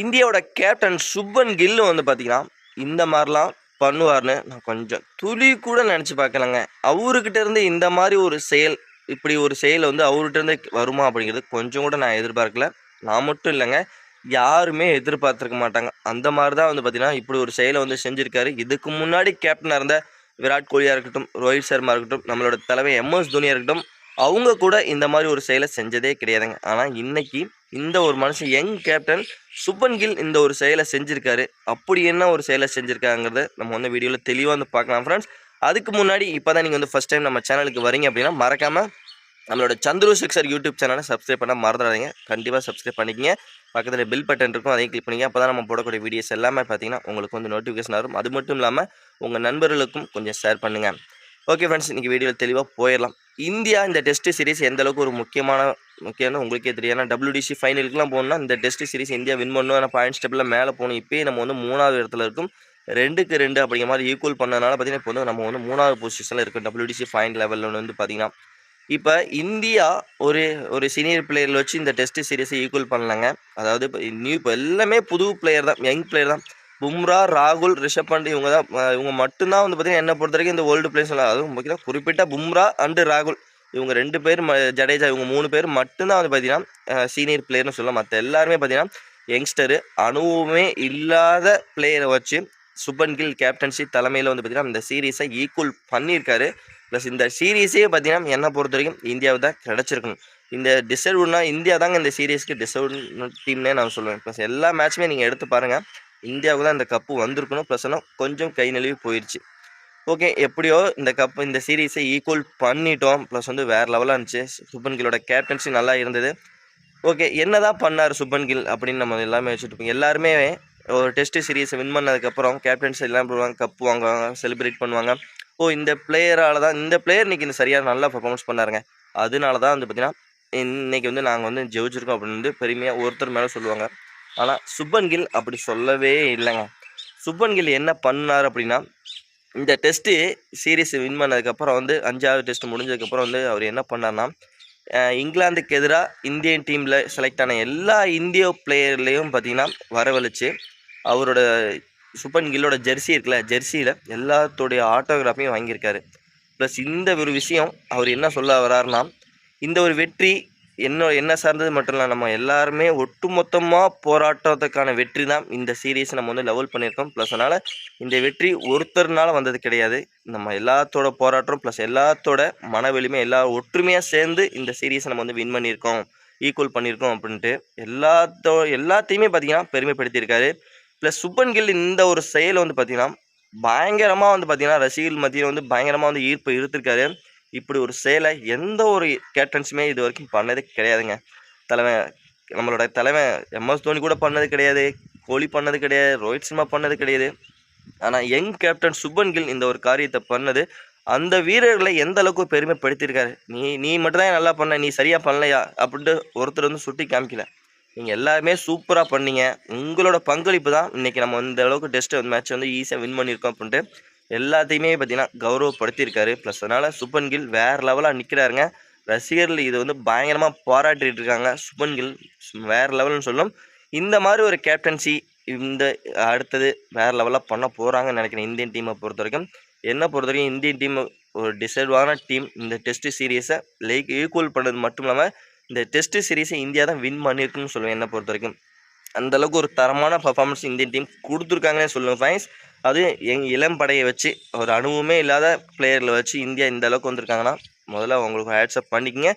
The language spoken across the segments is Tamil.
இந்தியாவோட கேப்டன் சுப்பன் கில் வந்து பார்த்தீங்கன்னா இந்த மாதிரிலாம் பண்ணுவார்னு நான் கொஞ்சம் துளி கூட நினச்சி பார்க்கலங்க. அவர்கிட்ட இருந்து இந்த மாதிரி ஒரு செயல் இப்படி ஒரு செயல் வந்து அவர்கிட்ட இருந்து வருமா அப்படிங்கிறது கொஞ்சம் கூட நான் எதிர்பார்க்கல. நான் மட்டும் இல்லைங்க யாருமே எதிர்பார்த்துருக்க மாட்டாங்க. அந்த மாதிரி தான் வந்து பார்த்திங்கன்னா இப்படி ஒரு செயலை வந்து செஞ்சுருக்காரு. இதுக்கு முன்னாடி கேப்டனாக இருந்த விராட் கோலியாக இருக்கட்டும் ரோஹித் சர்மா இருக்கட்டும் நம்மளோட தலைமை எம்எஸ் தோனியாக இருக்கட்டும் அவங்க கூட இந்த மாதிரி ஒரு செயலை செஞ்சதே கிடையாதுங்க. ஆனால் இன்றைக்கி இந்த ஒரு மனுஷன் யங் கேப்டன் சுப்பன் கில் இந்த ஒரு செயலை செஞ்சுருக்காரு. அப்படி என்ன ஒரு செயலை செஞ்சுருக்காங்கிறத நம்ம வந்து வீடியோவில் தெளிவாக வந்து பார்க்கலாம் ஃப்ரெண்ட்ஸ் அதுக்கு முன்னாடி இப்போ தான் நீங்கள் வந்து ஃபஸ்ட் டைம் நம்ம சேனலுக்கு வரீங்க அப்படின்னா மறக்காமல் நம்மளோட சந்துரு சிக்ஸர் யூடியூப் சேனலை சப்ஸ்கிரைப் பண்ண மறந்துடாதீங்க. கண்டிப்பாக சப்ஸ்கிரைப் பண்ணிக்கிங்க. பக்கத்தில் பில் பட்டன் இருக்கும் அதையும் கிளிக் பண்ணிங்க அப்போ தான் நம்ம போடக்கூடிய வீடியோஸ் எல்லாமே பார்த்தீங்கன்னா உங்களுக்கு வந்து நோட்டிஃபிகேஷன் வரும். அது மட்டும் இல்லாமல் உங்கள் நண்பர்களுக்கும் கொஞ்சம் ஷேர் பண்ணுங்கள் ஓகே ஃப்ரெண்ட்ஸ் இன்றைக்கி வீடியோவில் தெளிவாக போயிடலாம். இந்தியா இந்த டெஸ்ட் சீரிஸ் எந்த அளவுக்கு ஒரு முக்கியமான முக்கியம்னு உங்களுக்கே தெரியும். ஏன்னா டபிள்யூடிசி ஃபைனலுக்குலாம் போகணும்னா இந்த டெஸ்ட் சீரிஸ் இந்தியா வின் பண்ணணும். ஏன்னா பாயிண்ட் ஸ்டெப்பில் மேலே போகணும். இப்போயே நம்ம வந்து மூணாவது இடத்துல இருக்கும். ரெண்டுக்கு ரெண்டு அப்படிங்கிற மாதிரி ஈக்குவல் பண்ணதுனால பார்த்தீங்கன்னா இப்போ வந்து நம்ம வந்து மூணாவது பொசிஷனில் இருக்கும் டபிள்யூடிசி ஃபைன் லெவலில் வந்து பார்த்திங்கன்னா இப்போ இந்தியா ஒரு ஒரு சீனியர் பிளேயரில் வச்சு இந்த டெஸ்ட் சீரிஸை ஈக்குவல் பண்ணலாங்க. அதாவது இப்போ நியூ இப்போ எல்லாமே புது பிளேயர் தான் யங் பிளேயர் தான். பும்ரா ராகுல் ரிஷப் பண்ட் இவங்க தான் இவங்க மட்டும்தான் வந்து பார்த்தீங்கன்னா என்ன பொறுத்த வரைக்கும் இந்த ஓல்டு பிளேயர்ஸ் அதுவும் பார்த்தீங்கன்னா குறிப்பிட்ட பும்ரா அண்டு ராகுல். இவங்க ரெண்டு பேர் ம ஜடேஜா இவங்க மூணு பேர் மட்டும்தான் வந்து பார்த்தீங்கன்னா சீனியர் பிளேயர்னு சொல்லலாம். மற்ற எல்லாருமே பார்த்தீங்கன்னா யங்ஸ்டரு அணுவுமே இல்லாத பிளேயரை வச்சு சுபன் கில் கேப்டன்சி தலைமையில் வந்து பார்த்தீங்கன்னா இந்த சீரீஸை ஈக்குவல் பண்ணியிருக்காரு. ப்ளஸ் இந்த சீரீஸே பார்த்தீங்கன்னா என்னை பொறுத்த வரைக்கும் இந்தியாவுக்கு தான் கிடச்சிருக்கணும். இந்த டிசர்வ்னா இந்தியா தாங்க இந்த சீரீஸ்க்கு டிசர்வ் டீம்னே நான் சொல்லுவேன். ப்ளஸ் எல்லா மேட்ச்சுமே நீங்கள் எடுத்து பாருங்கள் இந்தியாவுக்கு தான் இந்த கப்பு வந்திருக்கணும். ப்ளஸ் ஆனால் கொஞ்சம் கை நழுவி போயிடுச்சு ஓகே எப்படியோ இந்த கப் இந்த சீரீஸை ஈக்குவல் பண்ணிட்டோம். ப்ளஸ் வந்து வேறு லெவலாக இருந்துச்சு. சுப்பன் கில்லோட கேப்டன்சி நல்லா இருந்தது. ஓகே என்னதான் பண்ணார் சுப்பன் கில் அப்படின்னு நம்ம எல்லாமே வச்சுட்டு எல்லாருமே ஒரு டெஸ்ட் சீரீஸை வின் பண்ணதுக்கப்புறம் கேப்டன்ஸ் எல்லாம் போடுவாங்க கப் வாங்குவாங்க செலிப்ரேட் பண்ணுவாங்க. ஓ இந்த பிளேயரால் தான் இந்த பிளேயர் இன்றைக்கி இந்த சரியாக நல்லா பர்ஃபார்மன்ஸ் பண்ணாருங்க. அதனால தான் வந்து பார்த்திங்கன்னா இன்றைக்கி வந்து நாங்கள் வந்து ஜெயிச்சிருக்கோம் அப்படின்னு வந்து பெருமையாக ஒருத்தர் மேலே சொல்லுவாங்க. ஆனால் சுப்பன் கில் அப்படி சொல்லவே இல்லைங்க. சுப்பன் கில் என்ன பண்ணார் அப்படின்னா இந்த டெஸ்ட்டு சீரீஸ் வின் பண்ணதுக்கப்புறம் வந்து அஞ்சாவது டெஸ்ட் முடிஞ்சதுக்கப்புறம் வந்து அவர் என்ன பண்ணார்னா இங்கிலாந்துக்கு எதிராக இந்தியன் டீமில் செலக்ட் ஆன எல்லா இந்திய பிளேயர்லேயும் பார்த்தீங்கன்னா வரவழைச்சு அவரோட சுப்பன் கில்லோட ஜெர்சி இருக்குல்ல ஜெர்சியில் எல்லாத்தோடைய ஆட்டோகிராஃபையும் வாங்கியிருக்காரு. ப்ளஸ் இந்த ஒரு விஷயம் அவர் என்ன சொல்ல வர்றாருன்னா இந்த ஒரு வெற்றி என்ன என்ன சார்ந்தது மட்டும் இல்லை நம்ம எல்லாருமே ஒட்டுமொத்தமாக போராட்டத்துக்கான வெற்றி தான் இந்த சீரீஸ் நம்ம வந்து லெவல் பண்ணியிருக்கோம். ப்ளஸ் அதனால் இந்த வெற்றி ஒருத்தர்னால வந்தது கிடையாது. நம்ம எல்லாத்தோட போராட்டம் ப்ளஸ் எல்லாத்தோட மனவெளிமை எல்லா ஒற்றுமையாக சேர்ந்து இந்த சீரீஸை நம்ம வந்து வின் பண்ணியிருக்கோம். ஈக்குவல் பண்ணியிருக்கோம் அப்படின்ட்டு எல்லாத்தோ எல்லாத்தையுமே பார்த்தீங்கன்னா பெருமைப்படுத்தியிருக்காரு. ப்ளஸ் சுப்பன் கில் இந்த ஒரு செயல் வந்து பார்த்தீங்கன்னா பயங்கரமாக வந்து பார்த்தீங்கன்னா ரசிகர்கள் மத்தியில் வந்து பயங்கரமாக வந்து ஈர்ப்பு இருந்திருக்காரு இப்படி ஒரு செயலை எந்த ஒரு கேப்டன்ஸுமே இது வரைக்கும் பண்ணதே கிடையாதுங்க. தலைவன் நம்மளோட தலைவன் எம்எஸ் தோனி கூட பண்ணது கிடையாது கோலி பண்ணது கிடையாது ரோஹித் சர்மா பண்ணது கிடையாது. ஆனால் யங் கேப்டன் சுப்பன் கில் இந்த ஒரு காரியத்தை பண்ணது அந்த வீரர்களை எந்த அளவுக்கு பெருமைப்படுத்தியிருக்காரு? நீ நீ மட்டும்தான் நல்லா பண்ண நீ சரியாக பண்ணலையா? அப்படின்ட்டு ஒருத்தர் வந்து சுட்டி காமிக்கல. நீங்கள் எல்லாருமே சூப்பராக பண்ணீங்க. உங்களோட பங்களிப்பு தான் இன்றைக்கி நம்ம இந்த அளவுக்கு டெஸ்ட் மேட்ச் வந்து ஈஸியாக வின் பண்ணியிருக்கோம் அப்படின்ட்டு எல்லாத்தையுமே பார்த்தீங்கன்னா கௌரவப்படுத்தியிருக்காரு. ப்ளஸ் அதனால் சுப்பன் கில் வேறு லெவலாக நிற்கிறாருங்க ரசிகர்கள் இது வந்து பயங்கரமாக பாராட்டிகிட்டு இருக்காங்க. சுப்பன் கில் வேறு லெவல்னு சொல்லும். இந்த மாதிரி ஒரு கேப்டன்சி இந்த அடுத்தது வேறு லெவலாக பண்ண போகிறாங்கன்னு நினைக்கிறேன் இந்தியன் டீமை பொறுத்த வரைக்கும் என்ன பொறுத்த வரைக்கும் இந்தியன் டீம் ஒரு டிசர்வான டீம் இந்த டெஸ்ட் சீரீஸை லைக் ஈக்குவல் பண்ணது மட்டும் இல்லாமல் இந்த டெஸ்ட் சீரீஸை இந்தியா தான் வின் பண்ணியிருக்குன்னு சொல்லுவேன் என்னை பொறுத்த வரைக்கும் அந்த அளவுக்கு ஒரு தரமான பர்ஃபார்மன்ஸ் இந்தியன் டீம் கொடுத்துருக்காங்கன்னே சொல்லுவேன் ஃபைன்ஸ் அது எங் இளம் படையை வச்சு ஒரு அனுபவமே இல்லாத பிளேயரில் வச்சு இந்தியா இந்த அளவுக்கு வந்திருக்காங்கன்னா முதல்ல உங்களுக்கு ஹேட்ஸ்அப் பண்ணிக்கங்க.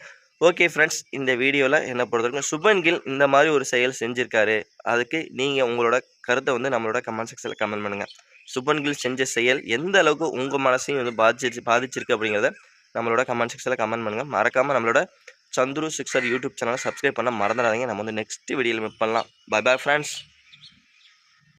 ஓகே ஃப்ரெண்ட்ஸ் இந்த வீடியோவில் என்ன பொறுத்த வரைக்கும் சுபன் கில் இந்த மாதிரி ஒரு செயல் செஞ்சுருக்காரு. அதுக்கு நீங்கள் உங்களோட கருத்தை வந்து நம்மளோட கமெண்ட் செக்ஷனில் கமெண்ட் பண்ணுங்கள் சுபன் கில் செஞ்ச செயல் எந்த அளவுக்கு உங்கள் மனசையும் வந்து பாதிச்சிருச்சு பாதிச்சிருக்கு அப்படிங்கிறத நம்மளோட கமெண்ட் செக்ஷனில் கமெண்ட் பண்ணுங்கள் மறக்காமல் நம்மளோட சந்துரு சிக்ஸர் யூடியூப் சேனலை சப்ஸ்கிரைப் பண்ண மறந்துடாதீங்க. நம்ம வந்து நெக்ஸ்ட் வீடியோவில் மீட் பண்ணலாம். By bye friends